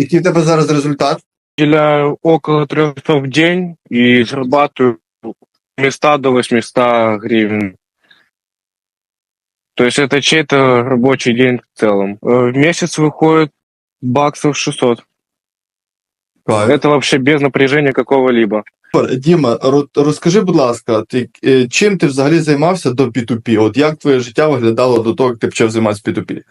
Який в тебе зараз результат? Уделяю около 3 часов в день и зарабатываю места до 800 гривен. То есть это чей-то рабочий день в целом. В месяц выходит баксов 600. Это вообще без напряжения какого-либо. Супер. Діма, ро- розкажи, будь ласка, ти, е, чим ти взагалі займався до P2P? От як твоє життя виглядало до того, як ти почав займатися P2P?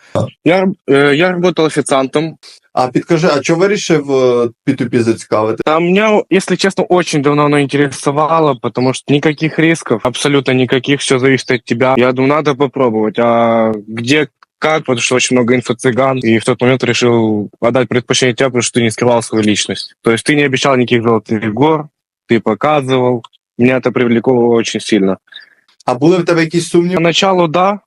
Я, э, я работал официантом. А підкажи, а чого вирішив е, P2P зацікавити? А меня, если честно, очень давно оно интересовало, потому что никаких рисков, абсолютно никаких, все зависит от тебя. Я думаю, надо попробовать. А где, как, потому что очень много инфо-цыган, и в тот момент решил отдать предпочтение тебе, потому что ты не скрывал свою личность. То есть ты не обещал никаких золотых гор, ты показывал. Меня это привлекло очень сильно. А були в тебе якісь сумніви? Поначалу да,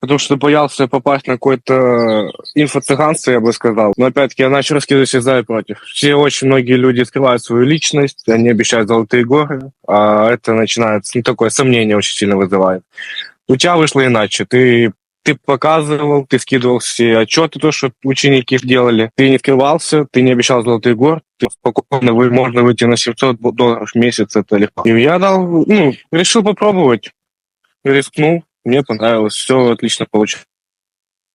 потому что боялся попасть на какое-то инфо-цыганство, я бы сказал. Но опять-таки я начал раскидывать все за и против. Все очень многие люди скрывают свою личность, они обещают золотые горы, а это начинается, ну, такое сомнение очень сильно вызывает. У тебя вышло иначе. Ты ты показывал, ты скидывал все отчеты, то, что ученики делали. Ты не скрывался, ты не обещал золотых гор. Ты спокойно вы, можно выйти на 700 долларов в месяц, это легко. И я дал, ну, решил попробовать. Рискнул, мне понравилось, все отлично получилось.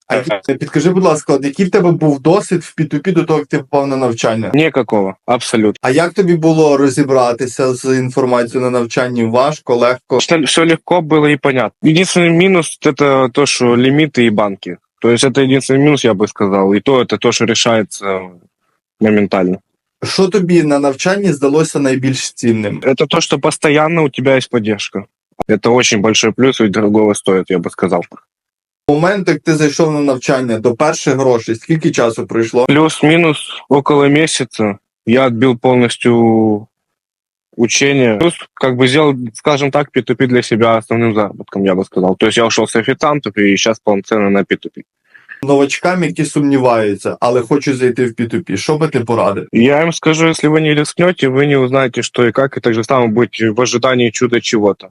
А ді- підкажи, будь ласка, от який в тебе був досвід в P2P до того, як ти попав на навчання? Никакого, абсолютно. А як тобі було розібратися з інформацією на навчанні? Важко, легко? Все легко было и понятно. Единственный минус это то, что лимиты и банки. То есть это единственный минус, я бы сказал. И то это то, что решается моментально. Що тобі на навчанні здалося найбільш цінним? Это то, что постоянно у тебя есть поддержка. Это очень большой плюс и дорогого стоит, я бы сказал. Момент, як ти зайшов на навчання до перших грошей, скільки часу пройшло? Плюс-минус около месяца я отбил полностью учение. Плюс как бы сделал, скажем так, P2P для себя основным заработком, я бы сказал. То есть я ушел с официантов и сейчас полноценно на P2P. Новачкам, які сумніваються, але хочуть зайти в P2P, що би ти порадив? Я им скажу, если вы не рискнете, вы не узнаете, что и как, и так же само будете в ожидании чуда чего-то.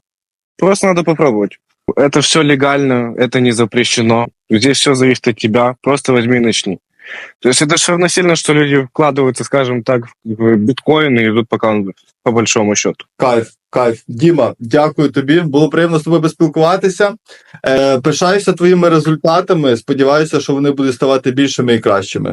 Просто надо попробовать. Это все легально, это не запрещено. Здесь все зависит от тебя. Просто возьми и начни. То есть это же равносильно, что люди вкладываются, скажем так, в биткоин и идут пока по большому счету. Кайф, кайф. Діма, дякую тобі. Було приємно з тобою поспілкуватися. Е, пишаюся твоїми результатами. Сподіваюся, що вони будуть ставати більшими і кращими.